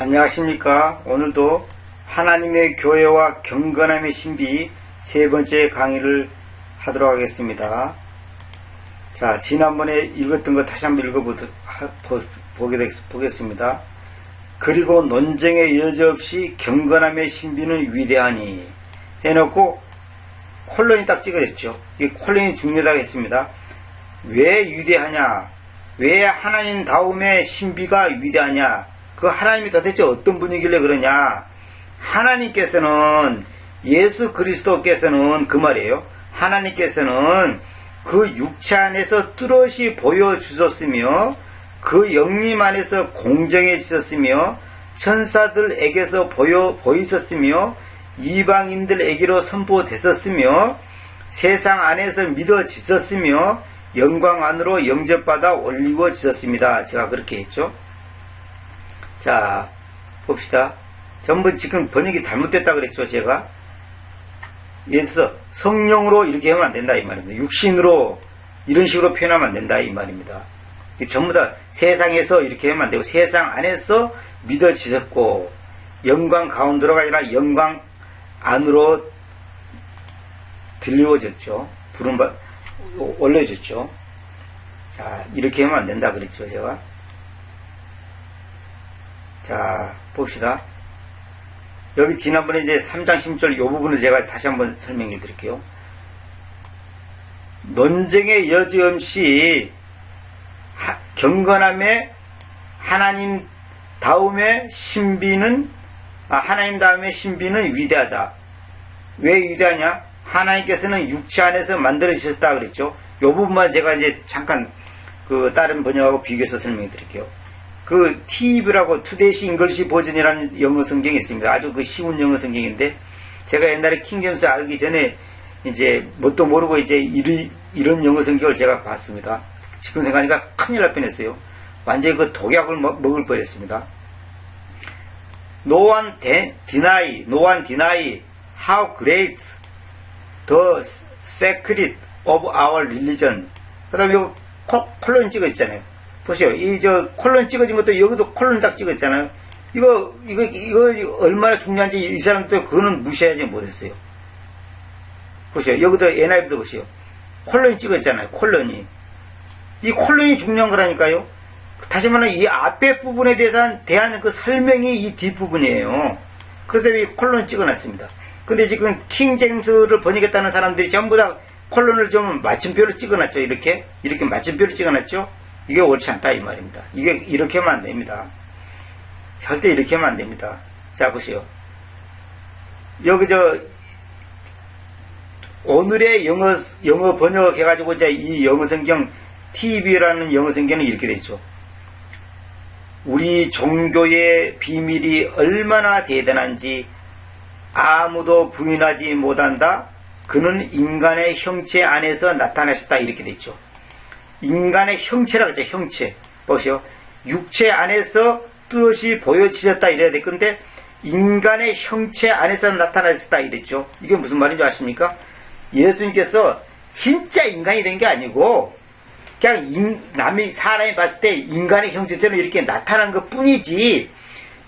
안녕하십니까. 오늘도 하나님의 교회와 경건함의 신비 세 번째 강의를 하도록 하겠습니다. 자, 지난번에 읽었던 거 다시 한번 읽어보겠습니다. 그리고 논쟁의 여지 없이 경건함의 신비는 위대하니 해놓고 콜론이 딱 찍어졌죠. 이 콜론이 중요하다고 했습니다. 왜 위대하냐? 왜 하나님 다음에 신비가 위대하냐? 그 하나님이 도대체 어떤 분이길래 그러냐? 하나님께서는 예수 그리스도께서는 그 말이에요. 하나님께서는 그 육체 안에서 뚜렷이 보여주셨으며 그 영림 안에서 공정해지셨으며 천사들에게서 보여 보이셨으며 이방인들에게로 선포됐었으며 세상 안에서 믿어지셨으며 영광 안으로 영접받아 올리워지셨습니다. 제가 그렇게 했죠. 자, 봅시다. 전부 지금 번역이 잘못됐다 그랬죠, 제가. 들어서 성령으로 이렇게 하면 안 된다 이 말입니다. 육신으로 이런 식으로 표현하면 안 된다 이 말입니다. 전부 다 세상에서 이렇게 하면 안 되고 세상 안에서 믿어지셨고 영광 가운데로가 아니라 영광 안으로 들리워졌죠. 부름받 올려졌죠. 자 이렇게 하면 안 된다 그랬죠 제가. 자 봅시다. 여기 지난번에 이제 3장 10절 이 부분을 제가 다시 한번 설명해 드릴게요. 논쟁의 여지 없이 경건함에 하나님 다음에 신비는 아, 하나님 다음에 신비는 위대하다. 왜 위대하냐? 하나님께서는 육체 안에서 만들어지셨다 그랬죠. 이 부분만 제가 이제 잠깐 그 다른 번역하고 비교해서 설명해 드릴게요. 그 TV라고 투데이시 잉글시 버전이라는 영어 성경이 있습니다. 아주 그 쉬운 영어 성경인데 제가 옛날에 킹잼스 알기 전에 이제 뭣도 모르고 이제 이리, 이런 영어 성경을 제가 봤습니다. 지금 생각하니까 큰일 날 뻔했어요. 완전히 그 독약을 먹, 을 뻔했습니다. No one deny, no one deny how great the secret of our religion. 그 다음에 이거 콜론 찍어 있잖아요. 보세요. 이 저 콜론 찍어진 것도 여기도 콜론 딱 찍었잖아요. 이거 이거 이거 얼마나 중요한지 이 사람도 그거는 무시하지 못했어요. 보세요. 여기도 NIV도 보세요. 콜론이 찍었잖아요. 콜론이 이 콜론이 중요한 거라니까요. 다시 말하면 이 앞에 부분에 대한 대한 그 설명이 이 뒷부분이에요. 그래서 이 콜론 찍어놨습니다. 근데 지금 킹 제임스를 번역했다는 사람들이 전부 다 콜론을 좀 마침표로 찍어놨죠. 이렇게 이렇게 마침표로 찍어놨죠. 이게 옳지 않다 이 말입니다. 이게 이렇게 하면 안 됩니다. 절대 이렇게 하면 안 됩니다. 자 보세요. 여기 저 오늘의 영어 영어 번역해 가지고 이제 이 영어 성경 TV라는 영어 성경은 이렇게 되어 있죠. 우리 종교의 비밀이 얼마나 대단한지 아무도 부인하지 못한다. 그는 인간의 형체 안에서 나타나셨다. 이렇게 되어 있죠. 인간의 형체라고 했죠. 형체. 보시오. 육체 안에서 뜻이 보여지셨다 이래야 될 건데 인간의 형체 안에서 나타나셨다 이랬죠. 이게 무슨 말인지 아십니까? 예수님께서 진짜 인간이 된 게 아니고 그냥 인, 남이 사람이 봤을 때 인간의 형체처럼 이렇게 나타난 것 뿐이지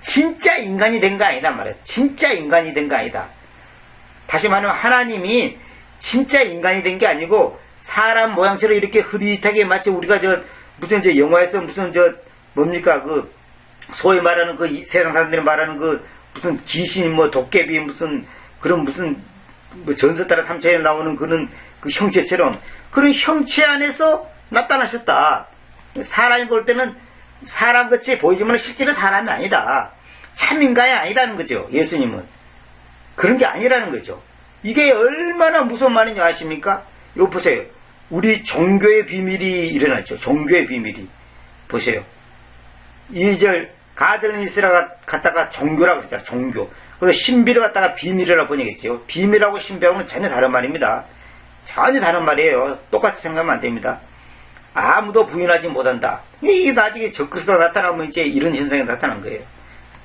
진짜 인간이 된 거 아니다 말이야. 진짜 인간이 된 거 아니다. 다시 말하면 하나님이 진짜 인간이 된 게 아니고 사람 모양처럼 이렇게 흐릿하게 마치 우리가 저 무슨 저 영화에서 무슨 저 뭡니까 그 소위 말하는 그 세상 사람들이 말하는 그 무슨 귀신 뭐 도깨비 무슨 그런 무슨 뭐 전설 따라 삼천에 나오는 그런 그 형체처럼 그런 형체 안에서 나타나셨다. 사람이 볼 때는 사람같이 보이지만 실제로 사람이 아니다. 참인간이 아니다는 거죠. 예수님은. 그런 게 아니라는 거죠. 이게 얼마나 무서운 말인지 아십니까? 이거 보세요. 우리 종교의 비밀이 일어났죠. 종교의 비밀이. 보세요. 이절 가드니스라 갖다가 종교라고 그랬잖아요. 종교. 그래서 신비를 갖다가 비밀이라고 번역했지요. 비밀하고 신비하고는 전혀 다른 말입니다. 전혀 다른 말이에요. 똑같이 생각하면 안 됩니다. 아무도 부인하지 못한다. 이게 나중에 적그리스도 나타나면 이제 이런 현상이 나타난 거예요.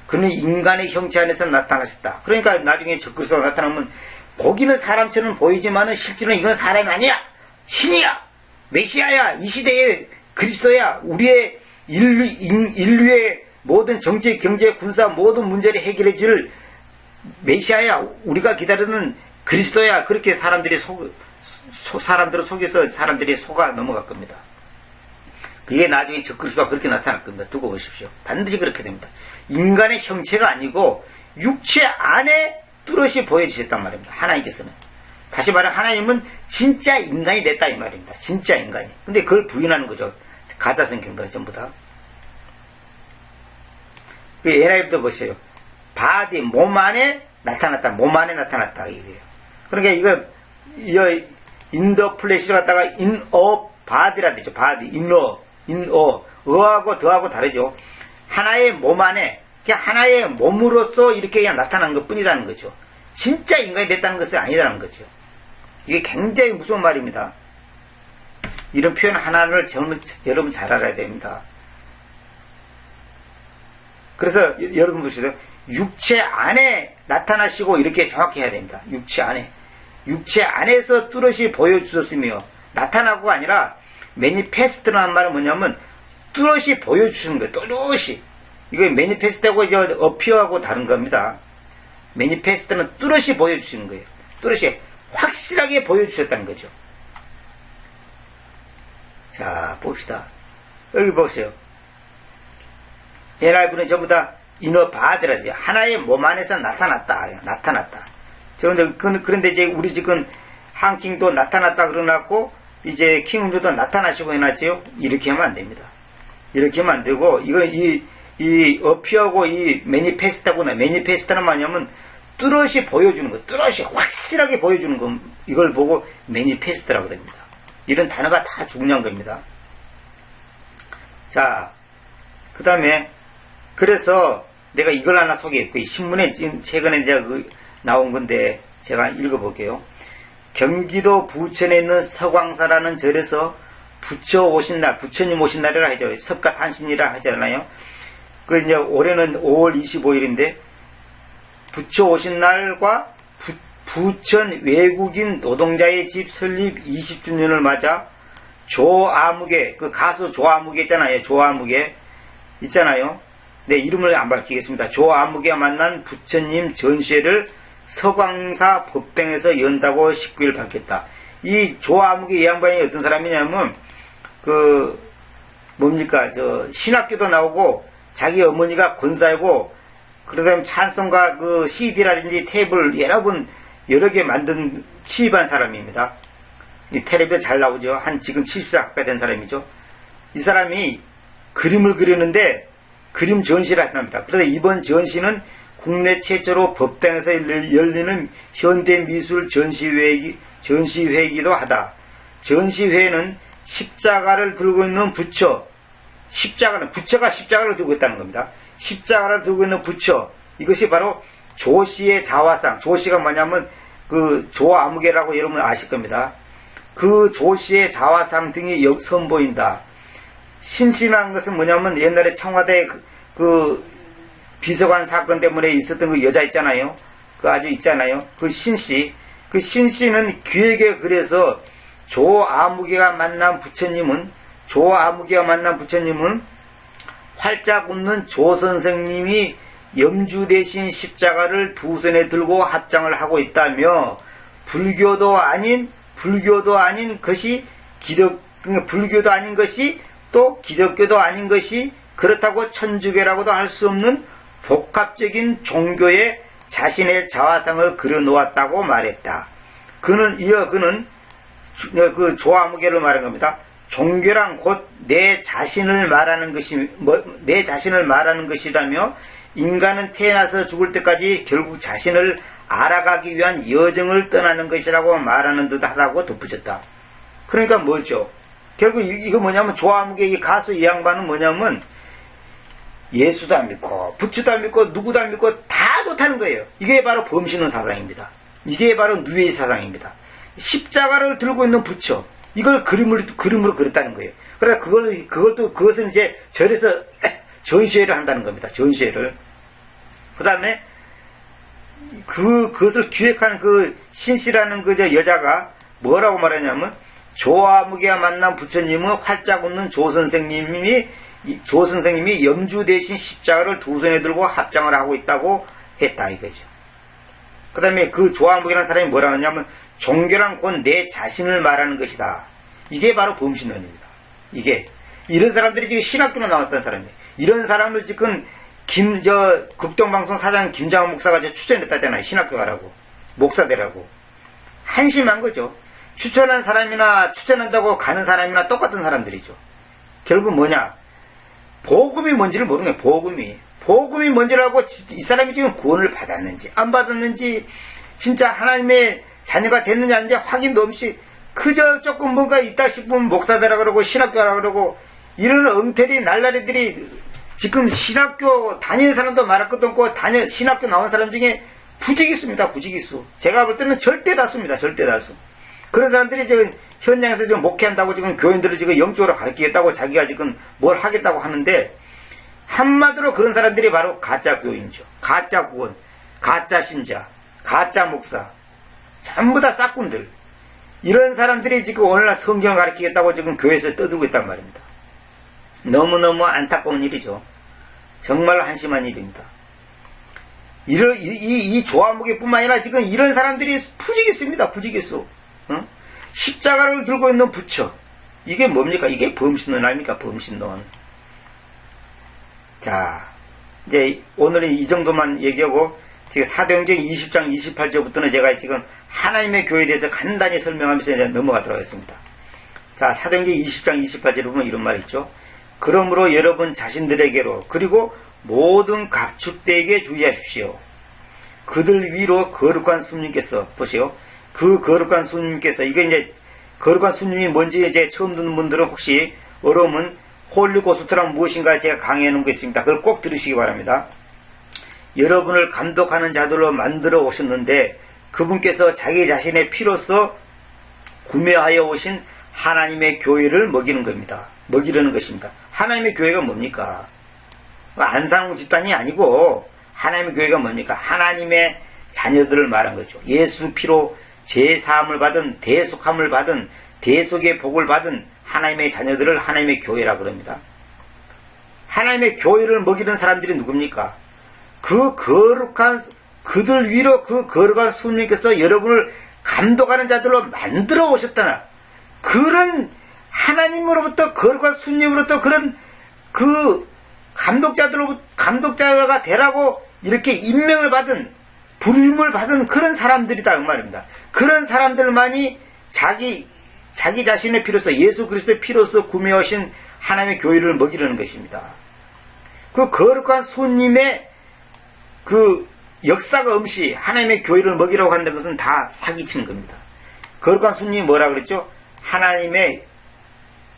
그는 인간의 형체 안에서 나타나셨다. 그러니까 나중에 적그리스도 나타나면 보기는 사람처럼 보이지만은 실제로는 이건 사람이 아니야. 신이야. 메시아야. 이 시대의 그리스도야. 우리의 인류, 인 류의 모든 정치, 경제, 군사 모든 문제를 해결해 줄 메시아야 우리가 기다리는 그리스도야 그렇게 사람들이 속, 소, 사람들을 속여서 사람들이 속아 넘어갈 겁니다. 그게 나중에 적그리스도가 그렇게 나타날 겁니다. 두고 보십시오. 반드시 그렇게 됩니다. 인간의 형체가 아니고 육체 안에 뚜렷이 보여주셨단 말입니다. 하나님께서는. 다시 말해 하나님은 진짜 인간이 됐다 이 말입니다. 진짜 인간이. 근데 그걸 부인하는 거죠. 가짜 성경들 전부 다. 그 에라입도 보세요. 바디 몸 안에 나타났다. 몸 안에 나타났다 이거예요. 그러니까 이거 이 인더 플래시를 갖다가 인어 바디라 되죠. 바디 인어 인어 어하고 더하고 다르죠. 하나의 몸 안에 그냥 하나의 몸으로서 이렇게 그냥 나타난 것 뿐이라는 거죠. 진짜 인간이 됐다는 것은 아니라는 거죠. 이게 굉장히 무서운 말입니다. 이런 표현 하나를 정말 여러분 잘 알아야 됩니다. 그래서 여러분 보시죠. 육체 안에 나타나시고 이렇게 정확히 해야 됩니다. 육체 안에. 육체 안에서 뚜렷이 보여주셨으며 나타나고가 아니라 매니페스트라는 말은 뭐냐면 뚜렷이 보여주시는 거예요. 뚜렷이. 이거 매니페스트하고 이제 어피어하고 다른 겁니다. 매니페스트는 뚜렷이 보여주시는 거예요. 뚜렷이 확실하게 보여주셨다는 거죠. 자, 봅시다. 여기 보세요. 예라이브는 전부 다 이너 바드라지 하나의 몸 안에서 나타났다. 나타났다. 그런데, 그런데 이제 우리 지금 한킹도 나타났다 그러놨고, 이제 킹운주도 나타나시고 해놨지요? 이렇게 하면 안 됩니다. 이렇게 하면 안 되고, 이거, 이, 이 어피하고 이 매니페스타구나. 매니페스타는 뭐냐면, 뚜렷이 보여주는 거, 뚜렷이 확실하게 보여주는 거, 이걸 보고 매니페스트라고 됩니다. 이런 단어가 다 중요한 겁니다. 자, 그 다음에, 그래서 내가 이걸 하나 소개했고, 이 신문에 지금 최근에 이제 그 나온 건데, 제가 읽어볼게요. 경기도 부천에 있는 서광사라는 절에서 부처 오신 날, 부처님 오신 날이라 하죠. 석가 탄신이라 하잖아요. 그 이제 올해는 5월 25일인데, 부처 오신 날과 부, 천 외국인 노동자의 집 설립 20주년을 맞아 조아무개, 그 가수 조아무개 있잖아요. 조아무개 있잖아요. 네, 이름을 안 밝히겠습니다. 조아무개가 만난 부처님 전시회를 서광사 법당에서 연다고 19일 밝혔다. 이 조아무개 이 양반이 어떤 사람이냐면 그 뭡니까 저 신학교도 나오고 자기 어머니가 권사이고 그러다 찬송가 그 CD라든지 테이블 여러 번 여러 개 만든 취입한 사람입니다. 이 텔레비에 잘 나오죠. 한 지금 70세 가까이 된 사람이죠. 이 사람이 그림을 그리는데 그림 전시를 한답니다. 그래서 이번 전시는 국내 최초로 법당에서 열리는 현대미술 전시회이기, 전시회이기도 하다. 전시회는 십자가를 들고 있는 부처, 십자가는, 부처가 십자가를 들고 있다는 겁니다. 십자가를 들고 있는 부처 이것이 바로 조씨의 자화상 조씨가 뭐냐면 그 조아무개라고 여러분 아실 겁니다. 그 조씨의 자화상 등이 선보인다. 신신한 것은 뭐냐면 옛날에 청와대 그, 그 비서관 사건 때문에 있었던 그 여자 있잖아요. 그 아주 있잖아요. 그 신씨. 그 신씨는 귀에게 그래서 조아무개가 만난 부처님은 조아무개가 만난 부처님은 활짝 웃는 조 선생님이 염주 대신 십자가를 두 손에 들고 합장을 하고 있다며 불교도 아닌 불교도 아닌 것이 기독 그러니까 불교도 아닌 것이 또 기독교도 아닌 것이 그렇다고 천주교라고도 할 수 없는 복합적인 종교에 자신의 자화상을 그려 놓았다고 말했다. 그는 이어 그는 그 조아무개를 말한 겁니다. 종교란 곧 내 자신을 말하는 것이 뭐, 내 자신을 말하는 것이라며 인간은 태어나서 죽을 때까지 결국 자신을 알아가기 위한 여정을 떠나는 것이라고 말하는 듯하다고 덧붙였다. 그러니까 뭐죠? 결국 이거 뭐냐면 이 가수 이 양반은 뭐냐면 예수도 안 믿고 부처도 안 믿고 누구도 안 믿고 다 좋다는 거예요. 이게 바로 범신은 사상입니다. 이게 바로 누의 사상입니다. 십자가를 들고 있는 부처 이걸 그림을, 그림으로 그렸다는 거예요. 그러니까 그걸, 그것도, 그것은 이제 절에서 전시회를 한다는 겁니다. 전시회를. 그 다음에 그, 그것을 기획한 그 신씨라는 그 여자가 뭐라고 말하냐면 조아무개와 만난 부처님은 활짝 웃는 조 선생님이 이조 선생님이 염주 대신 십자가를 두 손에 들고 합장을 하고 있다고 했다 이거죠. 그 다음에 그 조항복이라는 사람이 뭐라 하냐면 종교란 곧 내 자신을 말하는 것이다. 이게 바로 범신론입니다. 이게 이런 사람들이 지금 신학교로 나왔던 사람이에요. 이런 사람을 지금 김저 국동방송 사장 김장호 목사가 저 추천했다잖아요. 신학교 가라고 목사 되라고 한심한 거죠. 추천한 사람이나 추천한다고 가는 사람이나 똑같은 사람들이죠. 결국 뭐냐? 복음이 뭔지를 모르는 거예요. 복음이. 복음이 뭔지를 알고 이 사람이 지금 구원을 받았는지 안 받았는지 진짜 하나님의 자녀가 됐는지 아닌지 확인도 없이 그저 조금 뭔가 있다 싶으면 목사되라 그러고 신학교 하라 그러고 이런 엉터리 날라리들이 지금 신학교 다니는 사람도 것도 없고 다녀 신학교 나온 사람 중에 부지기수입니다. 부지기수. 제가 볼 때는 절대 다수입니다. 절대 다수. 그런 사람들이 지금 현장에서 지금 목회한다고 지금 교인들을 지금 영적으로 가르치겠다고 자기가 지금 뭘 하겠다고 하는데 한마디로 그런 사람들이 바로 가짜 교인이죠. 가짜 구원, 가짜 신자, 가짜 목사. 전부 다 싹군들. 이런 사람들이 지금 오늘날 성경을 가르치겠다고 지금 교회에서 떠들고 있단 말입니다. 너무너무 안타까운 일이죠. 정말 한심한 일입니다. 이런, 이, 이, 이 조화목이 뿐만 아니라 지금 이런 사람들이 부지기수입니다. 부지기수. 어? 십자가를 들고 있는 부처. 이게 뭡니까? 이게 범신론 아닙니까? 범신론. 자, 이제 오늘은 이 정도만 얘기하고 지금 사도행전 20장 28절부터는 제가 지금 하나님의 교회에 대해서 간단히 설명하면서 넘어가도록 하겠습니다. 자, 사도행전 20장 28절에 보면 이런 말이 있죠. 그러므로 여러분 자신들에게로 그리고 모든 각축대에게 주의하십시오. 그들 위로 거룩한 수님께서 보세요. 그 거룩한 수님께서 이게 이제 거룩한 수님이 뭔지 이제 처음 듣는 분들은 혹시 어려우면 홀리고스트란 무엇인가 제가 강의해 놓은 게 있습니다. 그걸 꼭 들으시기 바랍니다. 여러분을 감독하는 자들로 만들어 오셨는데 그분께서 자기 자신의 피로서 구매하여 오신 하나님의 교회를 먹이는 겁니다. 먹이려는 것입니다. 하나님의 교회가 뭡니까? 안상 집단이 아니고 하나님의 교회가 뭡니까? 하나님의 자녀들을 말한 거죠. 예수 피로 제사함을 받은 대속함을 받은 대속의 복을 받은 하나님의 자녀들을 하나님의 교회라 그럽니다. 하나님의 교회를 먹이는 사람들이 누굽니까? 그 거룩한 그들 위로 그 거룩한 수님께서 여러분을 감독하는 자들로 만들어 오셨다나 그런 하나님으로부터 거룩한 수님으로부터 그런 그 감독자들로 감독자가 되라고 이렇게 임명을 받은 부름을 받은 그런 사람들이다 그 말입니다. 그런 사람들만이 자기 자기 자신의 피로서 예수 그리스도의 피로서 구매하신 하나님의 교회를 먹이려는 것입니다. 그 거룩한 손님의 그 역사가 없이 하나님의 교회를 먹이라고 한다는 것은 다 사기치는 겁니다. 거룩한 손님이 뭐라 그랬죠? 하나님의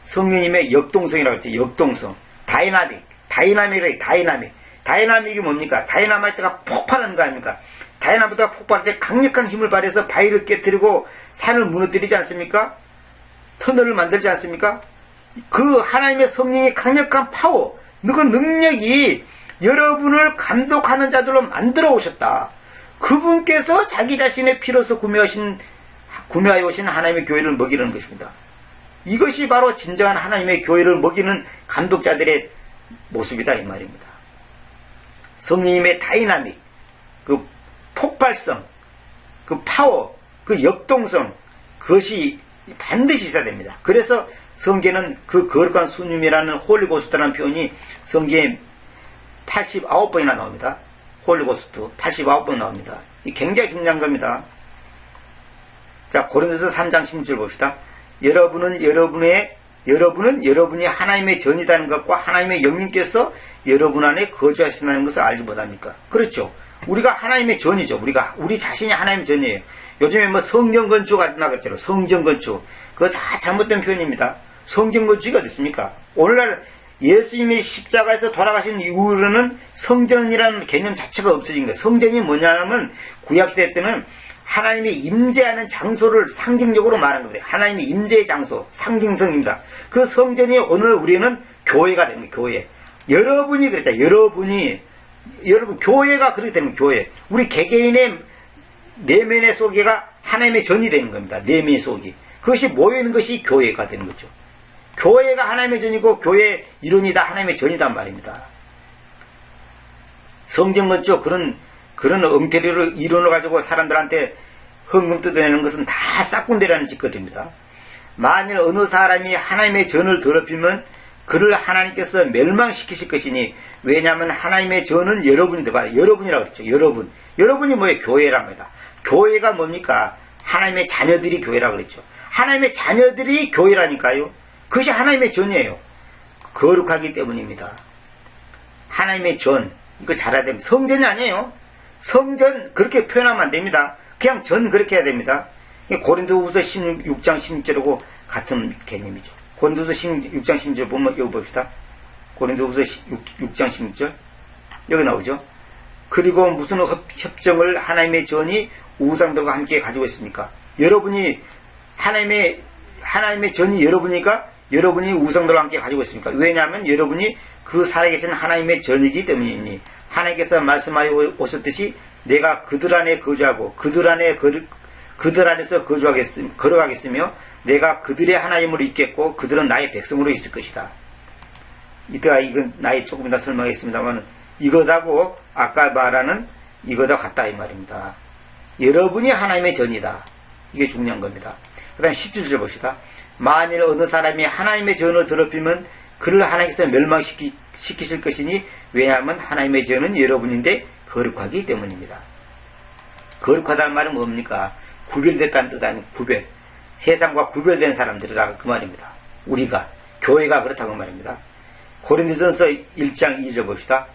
성령님의 역동성이라고 했죠. 역동성. 다이나믹. 다이나믹이 다이나믹. 다이나믹이 뭡니까? 다이나마이트가 폭발하는 거 아닙니까? 다이나마이트가 폭발할 때 강력한 힘을 발휘해서 바위를 깨뜨리고 산을 무너뜨리지 않습니까? 터널을 만들지 않습니까? 그 하나님의 성령의 강력한 파워, 그 능력이 여러분을 감독하는 자들로 만들어 오셨다. 그분께서 자기 자신의 피로서 구매하신, 구매하여 오신 하나님의 교회를 먹이는 것입니다. 이것이 바로 진정한 하나님의 교회를 먹이는 감독자들의 모습이다 이 말입니다. 성령님의 다이나믹, 그 폭발성, 그 파워, 그 역동성, 그것이 반드시 있어야 됩니다. 그래서 성경에는 그 거룩한 수님이라는 홀리고스트라는 표현이 성경에 89번이나 나옵니다. 홀리고스트 89번 나옵니다. 이 굉장히 중요한 겁니다. 자, 고린도서 3장 16절 봅시다. 여러분은 여러분의 여러분은 여러분이 하나님의 전이라는 것과 하나님의 영님께서 여러분 안에 거주하신다는 것을 알지 못합니까? 그렇죠. 우리가 하나님의 전이죠. 우리가 우리 자신이 하나님의 전이에요. 요즘에 뭐 성경 건축 나갔죠. 성경 건축. 그거 다 잘못된 표현입니다. 성경 건축이 어디 있습니까? 오늘날 예수님이 십자가에서 돌아가신 이후로는 성전이라는 개념 자체가 없어진 거예요. 성전이 뭐냐면 구약시대 때는 하나님이 임재하는 장소를 상징적으로 말하는 겁니다. 하나님이 임재의 장소, 상징성입니다. 그 성전이 오늘 우리는 교회가 거예요. 교회. 여러분이 그랬잖아요. 여러분이 여러분 교회가 그렇게 되는 교회. 우리 개개인의 내면의 속에가 하나님의 전이 되는 겁니다. 내면의 속이. 그것이 모여 있는 것이 교회가 되는 거죠. 교회가 하나님의 전이고 교회 이론이 다 하나님의 전이단 말입니다. 성경은 죠 그런 그런 엉터리를 이론을 가지고 사람들한테 흥금 뜯어내는 것은 다 싹군대라는 짓거리입니다. 만일 어느 사람이 하나님의 전을 더럽히면 그를 하나님께서 멸망시키실 것이니 왜냐하면 하나님의 전은 여러분인데 봐 여러분이라고 그랬죠. 여러분. 여러분이 뭐예요? 교회란 말이다. 교회가 뭡니까? 하나님의 자녀들이 교회라고 그랬죠. 하나님의 자녀들이 교회라니까요. 그것이 하나님의 전이에요. 거룩하기 때문입니다. 하나님의 전. 이거 잘해야 됩니다. 성전이 아니에요. 성전 그렇게 표현하면 안 됩니다. 그냥 전 그렇게 해야 됩니다. 고린도 후서 16장 16절하고 같은 개념이죠. 고린도 후서 16장 16절 보면 여기 봅시다. 고린도 후서 6장 16절 여기 나오죠. 그리고 무슨 협정을 하나님의 전이 우상들과 함께 가지고 있습니까? 여러분이 하나님의 하나님의 전이 여러분이니까 여러분이 우상들과 함께 가지고 있습니까? 왜냐하면 여러분이 그 살아계신 하나님의 전이기 때문이니 하나님께서 말씀하여 오셨듯이 내가 그들 안에 거주하고 그들 안에 거르, 그들 안에서 거주하겠으, 걸어가겠으며 내가 그들의 하나님으로 있겠고 그들은 나의 백성으로 있을 것이다. 이때가 이건 나이 조금 이따 설명하겠습니다만 이거다고 아까 말하는 이거다 같다 이 말입니다. 여러분이 하나님의 전이다. 이게 중요한 겁니다. 그 다음에 10절 봅시다. 만일 어느 사람이 하나님의 전을 더럽히면 그를 하나님께서 멸망시키실 것이니 왜냐하면 하나님의 전은 여러분인데 거룩하기 때문입니다. 거룩하다는 말은 뭡니까? 구별됐다는 뜻 아니고 구별. 세상과 구별된 사람들이라 그 말입니다. 우리가 교회가 그렇다고 말입니다. 고린도전서 1장 2절 봅시다.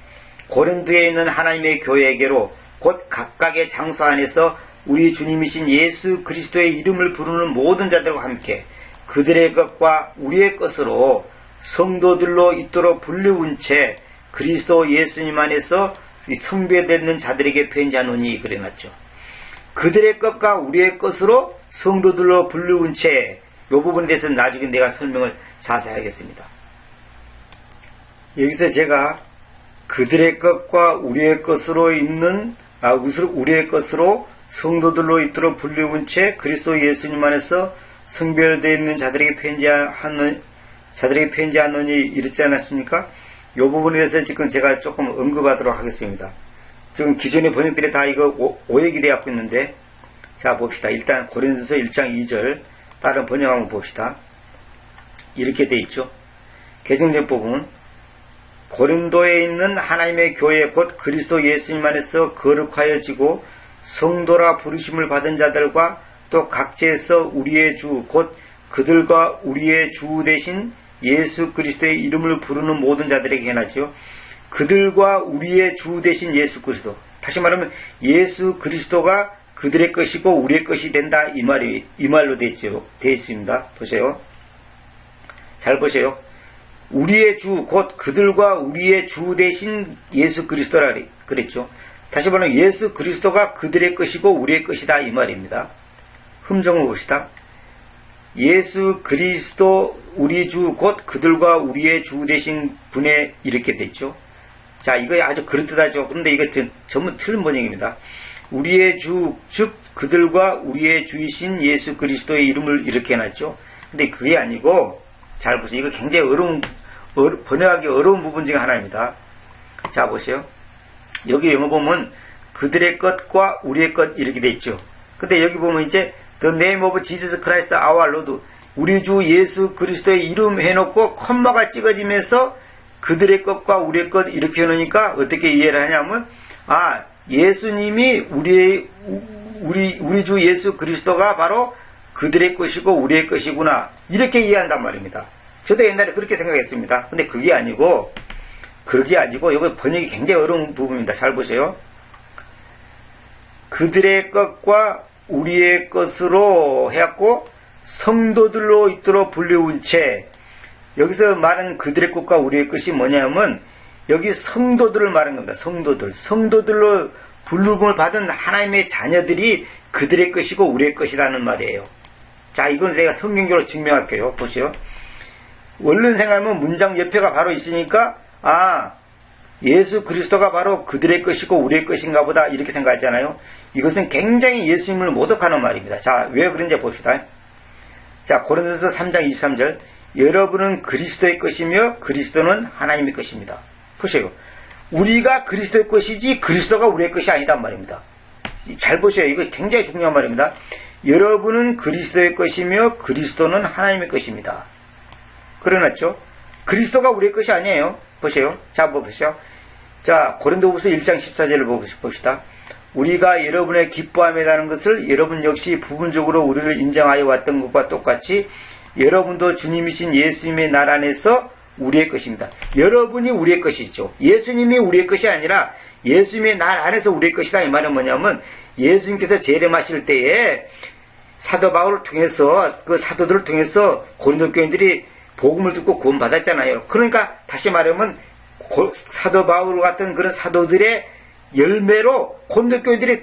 고린도에 있는 하나님의 교회에게로 곧 각각의 장소 안에서 우리 주님이신 예수 그리스도의 이름을 부르는 모든 자들과 함께 그들의 것과 우리의 것으로 성도들로 있도록 불리운 채 그리스도 예수님 안에서 성배되는 자들에게 편지하노니 그래놨죠. 그들의 것과 우리의 것으로 성도들로 불리운 채 이 부분에 대해서는 나중에 내가 설명을 자세히 하겠습니다. 여기서 제가 그들의 것과 우리의 것으로 있는 아, 우리의 것으로 성도들로 있도록 불리운 채 그리스도 예수님 안에서 성별되어 있는 자들에게 편지하는 자들에게 편지하노니 이랬지 않았습니까? 이 부분에 대해서 지금 제가 조금 언급하도록 하겠습니다. 지금 기존의 번역들이 다 이거 오, 해기 되었고 있는데 자 봅시다. 일단 고린도서 1장 2절 다른 번역 한번 봅시다. 이렇게 돼 있죠. 부분 고린도에 있는 하나님의 교회 곧 그리스도 예수님 안에서 거룩하여지고 성도라 부르심을 받은 자들과 또 각지에서 우리의 주 곧 그들과 우리의 주 대신 예수 그리스도의 이름을 부르는 모든 자들에게 해나지요. 그들과 우리의 주 대신 예수 그리스도. 다시 말하면 예수 그리스도가 그들의 것이고 우리의 것이 된다 이 말이 이 말로 되죠. 되어 있습니다. 보세요. 잘 보세요. 우리의 주 곧 그들과 우리의 주 대신 예수 그리스도라 그랬죠. 다시 말하면 예수 그리스도가 그들의 것이고 우리의 것이다 이 말입니다. 흠정을 봅시다. 예수 그리스도 우리 주 곧 그들과 우리의 주 대신 분에 이렇게 됐죠. 자, 이거 아주 그렇듯하죠. 그런데 이거 전부 틀린 번역입니다. 우리의 주, 즉 그들과 우리의 주이신 예수 그리스도의 이름을 이렇게 해놨죠. 근데 그게 아니고 잘 보세요. 이거 굉장히 어려운 번역하기 어려운 부분 중에 하나입니다. 자, 보세요. 여기 영어 보면 그들의 것과 우리의 것 이렇게 돼 있죠. 근데 여기 보면 이제 The name of Jesus Christ our Lord 우리 주 예수 그리스도의 이름 해놓고 콤마가 찍어지면서 그들의 것과 우리의 것 이렇게 해놓으니까 어떻게 이해를 하냐면 아 예수님이 우리의 우리 우리 주 예수 그리스도가 바로 그들의 것이고 우리의 것이구나 이렇게 이해한단 말입니다. 저도 옛날에 그렇게 생각했습니다. 근데 그게 아니고 그게 아니고 이거 번역이 굉장히 어려운 부분입니다. 잘 보세요. 그들의 것과 우리의 것으로 해갖고 성도들로 있도록 불려온 채 여기서 말하는 그들의 것과 우리의 것이 뭐냐면 여기 성도들을 말하는 겁니다. 성도들. 성도들로 불름을 받은 하나님의 자녀들이 그들의 것이고 우리의 것이라는 말이에요. 자, 이건 제가 성경적으로 증명할게요. 보세요. 원론 생각하면 문장 옆에가 바로 있으니까 아 예수 그리스도가 바로 그들의 것이고 우리의 것인가 보다 이렇게 생각하잖아요. 이것은 굉장히 예수님을 모독하는 말입니다. 자, 왜 그런지 봅시다. 자, 고린도서 3장 23절 여러분은 그리스도의 것이며 그리스도는 하나님의 것입니다. 보세요. 우리가 그리스도의 것이지 그리스도가 우리의 것이 아니단 말입니다. 잘 보세요. 이거 굉장히 중요한 말입니다. 여러분은 그리스도의 것이며 그리스도는 하나님의 것입니다. 그러났죠? 그리스도가 우리의 것이 아니에요. 보세요. 자, 보세요. 자, 고린도후서 1장 14절을 봅시다. 우리가 여러분의 기뻐함이라는 것을 여러분 역시 부분적으로 우리를 인정하여 왔던 것과 똑같이 여러분도 주님이신 예수님의 날 안에서 우리의 것입니다. 여러분이 우리의 것이죠. 예수님이 우리의 것이 아니라 예수님의 날 안에서 우리의 것이다. 이 말은 뭐냐면 예수님께서 재림하실 때에 사도 바울을 통해서 그 사도들을 통해서 고린도 교인들이 복음을 듣고 구원받았잖아요. 그러니까 다시 말하면 사도 바울 같은 그런 사도들의 열매로 고린도 교인들이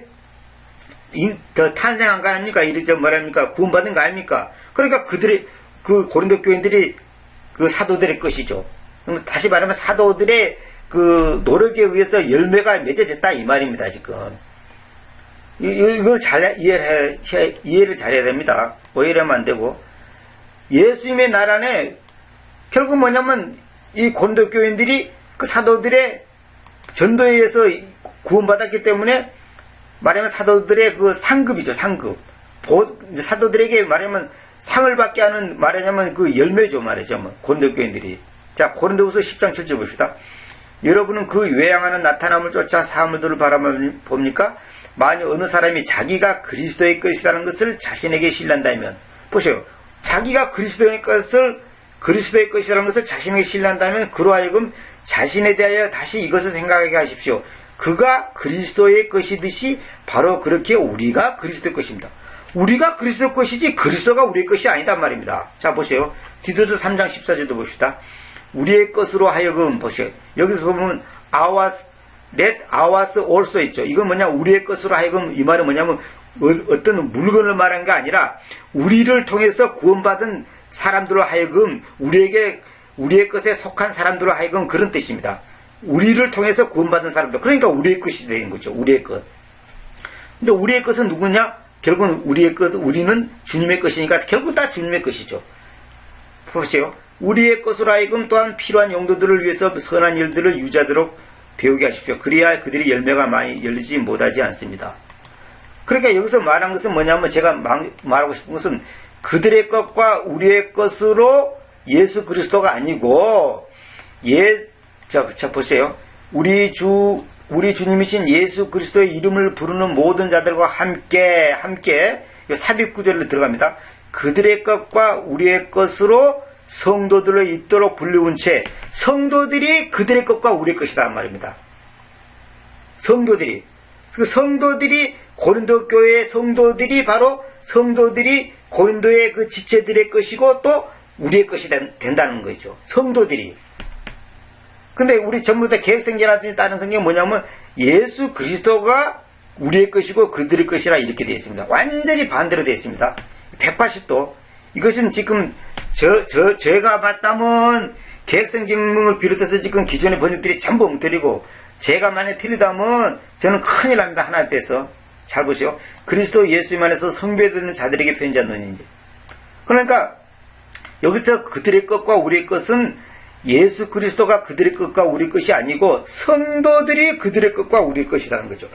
더 탄생한 거 아닙니까? 이르죠 뭐랍니까? 구원받은 거 아닙니까? 그러니까 그들의 그 고린도 교인들이 그 사도들의 것이죠. 다시 말하면 사도들의 그 노력에 의해서 열매가 맺어졌다 이 말입니다 지금. 이걸 잘 이해를, 해, 이해를 잘해야 됩니다. 오해하면 안 되고 예수님의 나라에 결국 뭐냐면 이 곤도 교인들이 그 사도들의 전도에 의해서 구원받았기 때문에 말하면 사도들의 그 상급이죠 상급. 사도들에게 말하면 상을 받게 하는 말하자면 그 열매죠 말이죠. 고린도 교인들이. 자 고린도후서 10장 7절 봅시다. 여러분은 그 외양하는 나타남을 쫓아 사물들을 바라봅니까? 만약 어느 사람이 자기가 그리스도의 것이라는 것을 자신에게 신난다면 보세요. 자기가 그리스도의 것을 그리스도의 것이라는 것을 자신에게 신난다면 그로 하여금 자신에 대하여 다시 이것을 생각하게 하십시오. 그가 그리스도의 것이듯이 바로 그렇게 우리가 그리스도의 것입니다. 우리가 그리스도 것이지 그리스도가 우리의 것이 아니단 말입니다. 자 보세요. 디도서 3장 14절도 봅시다. 우리의 것으로 하여금 보세요. 여기서 보면 아와스 let ours also 있죠. 이건 뭐냐 우리의 것으로 하여금 이 말은 뭐냐면 어, 떤 물건을 말한 게 아니라 우리를 통해서 구원받은 사람들로 하여금 우리에게 우리의 것에 속한 사람들로 하여금 그런 뜻입니다. 우리를 통해서 구원받은 사람들. 그러니까 우리의 것이 되는 거죠. 우리의 것. 근데 우리의 것은 누구냐? 결국은 우리의 것, 우리는 주님의 것이니까 결국 다 주님의 것이죠. 보세요. 우리의 것으로 하여금 또한 필요한 용도들을 위해서 선한 일들을 유지하도록 배우게 하십시오. 그래야 그들이 열매가 많이 열리지 못하지 않습니다. 그러니까 여기서 말한 것은 뭐냐면 제가 말하고 싶은 것은 그들의 것과 우리의 것으로 예수 그리스도가 아니고 예, 자, 자 보세요. 우리 주 우리 주님이신 예수 그리스도의 이름을 부르는 모든 자들과 함께 함께 삽입 구절로 들어갑니다. 그들의 것과 우리의 것으로 성도들을 있도록 불리운 채 성도들이 그들의 것과 우리의 것이다 말입니다. 성도들이 그 성도들이 고린도 교회의 성도들이 바로 성도들이 고린도의 그 지체들의 것이고 또 우리의 것이 된다는 거죠. 성도들이 근데 우리 전부 다 계획성경하더니 다른 성경은 뭐냐면 예수 그리스도가 우리의 것이고 그들의 것이라 이렇게 되어 있습니다. 완전히 반대로 되어 있습니다. 180도. 이것은 지금 저, 저, 제가 봤다면 계획성경을 비롯해서 지금 기존의 번역들이 전부 엉터리고 제가 만약 틀리다면 저는 큰일 납니다. 하나님 앞에서. 잘 보세요. 그리스도 예수님 안에서 성배되는 자들에게 편지한 이제 그러니까 여기서 그들의 것과 우리의 것은 예수 그리스도가 그들의 것과 우리 것이 아니고 성도들이 그들의 것과 우리 것이라는 거죠.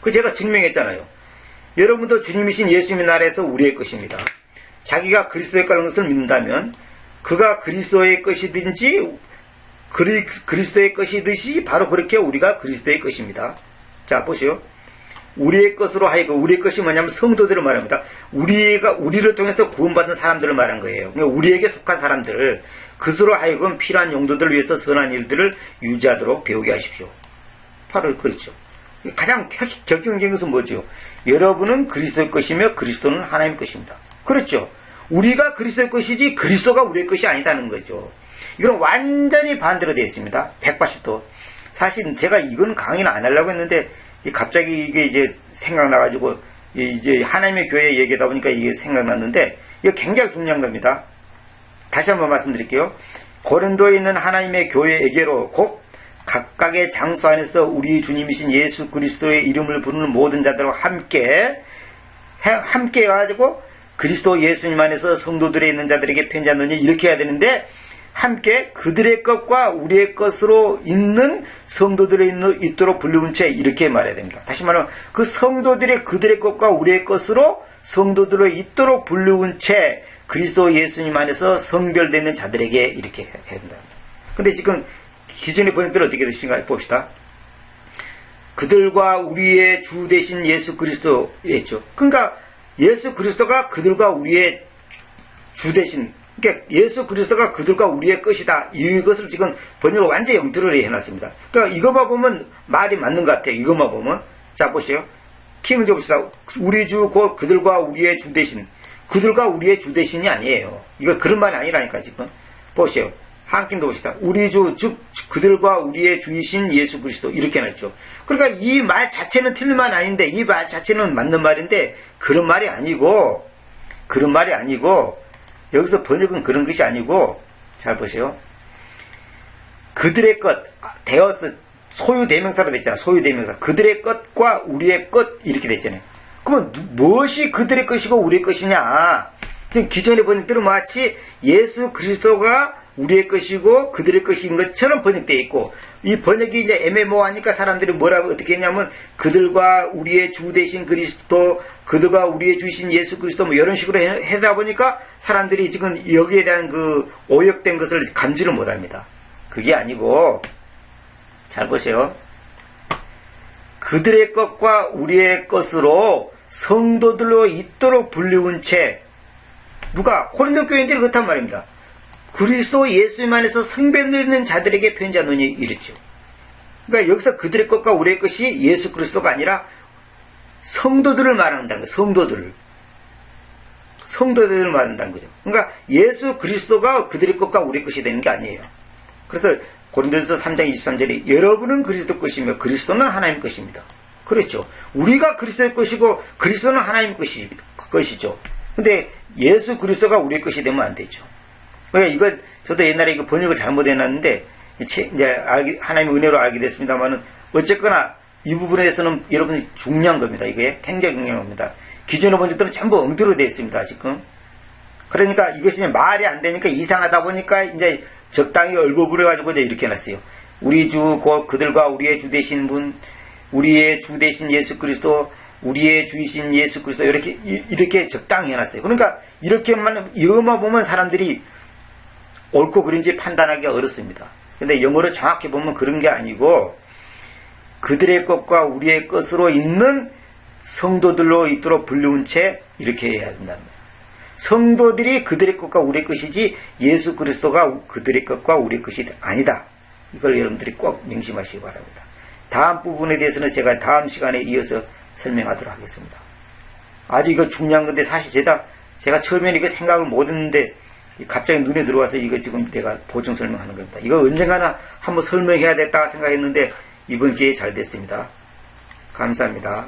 그 제가 증명했잖아요. 여러분도 주님이신 예수님의 나라에서 우리의 것입니다. 자기가 그리스도의 것을 믿는다면 그가 그리스도의 것이든지 그리, 그리스도의 것이듯이 바로 그렇게 우리가 그리스도의 것입니다. 자 보세요. 우리의 것으로 하여금 우리의 것이 뭐냐면 성도들을 말합니다. 우리가 우리를 통해서 구원받은 사람들을 말한 거예요. 그러니까 우리에게 속한 사람들을 그스로 하여금 필요한 용도들을 위해서 선한 일들을 유지하도록 배우게 하십시오. 바로 그렇죠. 가장 결정적인 것은 뭐죠? 여러분은 그리스도의 것이며 그리스도는 하나님의 것입니다. 그렇죠. 우리가 그리스도의 것이지 그리스도가 우리의 것이 아니다는 거죠. 이건 완전히 반대로 되어 있습니다. 180도. 사실 제가 이건 강의는 안 하려고 했는데 갑자기 이게 이제 생각나가지고 이제 하나님의 교회 얘기하다 보니까 이게 생각났는데 이거 굉장히 중요한 겁니다. 다시 한번 말씀드릴게요. 고린도에 있는 하나님의 교회에게로 곧 각각의 장소 안에서 우리 주님이신 예수 그리스도의 이름을 부르는 모든 자들과 함께 함께 해가지고 그리스도 예수님 안에서 성도들에 있는 자들에게 편지하노니 이렇게 해야 되는데 함께 그들의 것과 우리의 것으로 있는 성도들에 있는, 있도록 불리운 채 이렇게 말해야 됩니다. 다시 말하면 그 성도들의 그들의 것과 우리의 것으로 성도들로 있도록 불리운 채 그리스도 예수님 안에서 성별되는 자들에게 이렇게 해야 된다. 근데 지금 기존의 번역들은 어떻게 되신가 봅시다. 그들과 우리의 주 대신 예수 그리스도 이랬죠. 그러니까 예수 그리스도가 그들과 우리의 주 대신 그러니까 예수 그리스도가 그들과 우리의 것이다. 이것을 지금 번역을 완전히 영들을 해놨습니다. 그러니까 이것만 보면 말이 맞는 것 같아요. 이것만 보면 자 보세요. 킹을 접시다. 우리 주 곧 그들과 우리의 주 대신 그들과 우리의 주 대신이 아니에요. 이거 그런 말이 아니라니까 지금 보세요. 한킹도 봅시다. 우리 주, 즉, 그들과 우리의 주이신 예수 그리스도. 이렇게 해놨죠. 그러니까 이 말 자체는 틀린 말 아닌데, 이 말 자체는 맞는 말인데, 그런 말이 아니고, 그런 말이 아니고, 여기서 번역은 그런 것이 아니고, 잘 보세요. 그들의 것, 되어서, 소유 대명사로 됐잖아. 소유 대명사. 그들의 것과 우리의 것, 이렇게 됐잖아요. 그러면 무엇이 그들의 것이고 우리의 것이냐? 지금 기존의 번역들은 마치 예수 그리스도가 우리의 것이고 그들의 것인 것처럼 번역되어 있고 이 번역이 이제 애매모호하니까 사람들이 뭐라고 어떻게 했냐면 그들과 우리의 주 대신 그리스도 그들과 우리의 주신 예수 그리스도 뭐 이런 식으로 해다 보니까 사람들이 지금 여기에 대한 그 오역된 것을 감지를 못합니다. 그게 아니고 잘 보세요. 그들의 것과 우리의 것으로 성도들로 있도록 불리운 채 누가 코린도 교인들이 그렇단 말입니다. 그리스도 예수님 안에서 성별되는 자들에게 편지하노니 이랬죠. 그러니까 여기서 그들의 것과 우리의 것이 예수 그리스도가 아니라 성도들을 말한다는 거예요. 성도들을. 성도들을 말한다는 거죠. 그러니까 예수 그리스도가 그들의 것과 우리의 것이 되는 게 아니에요. 그래서 고린도서 3장 23절에 여러분은 그리스도 것이며 그리스도는 하나님 것입니다. 그렇죠. 우리가 그리스도의 것이고 그리스도는 하나님 것이, 것이죠. 근데 예수 그리스도가 우리의 것이 되면 안 되죠. 그러니까 이거 저도 옛날에 이거 번역을 잘못해놨는데 이제 알기, 하나님의 은혜로 알게 됐습니다만은 어쨌거나 이 부분에 대해서는 여러분이 중요한 겁니다. 이게 굉장히 중요한 겁니다. 기존의 번역들은 전부 엉터로 되어 있습니다. 지금. 그러니까 이것이 말이 안 되니까 이상하다 보니까 이제 적당히 얼버무려가지고 이제 이렇게 해놨어요. 우리 주, 곧 그들과 우리의 주 되신 분, 우리의 주 되신 예수 그리스도, 우리의 주이신 예수 그리스도, 이렇게, 이렇게 적당히 해놨어요. 그러니까 이렇게만, 이것만 보면 사람들이 옳고 그른지 판단하기가 어렵습니다. 근데 영어로 정확히 보면 그런 게 아니고 그들의 것과 우리의 것으로 있는 성도들로 있도록 불리운 채 이렇게 해야 거예요. 성도들이 그들의 것과 우리의 것이지 예수 그리스도가 그들의 것과 우리의 것이 아니다. 이걸 여러분들이 꼭 명심하시기 바랍니다. 다음 부분에 대해서는 제가 다음 시간에 이어서 설명하도록 하겠습니다. 아주 이거 중요한 건데 사실 제가 제가 처음에는 이거 생각을 못 했는데 갑자기 눈에 들어와서 이거 지금 내가 보충 설명하는 겁니다. 이거 언젠가나 한번 설명해야 됐다 생각했는데 이번 기회에 잘 됐습니다. 감사합니다.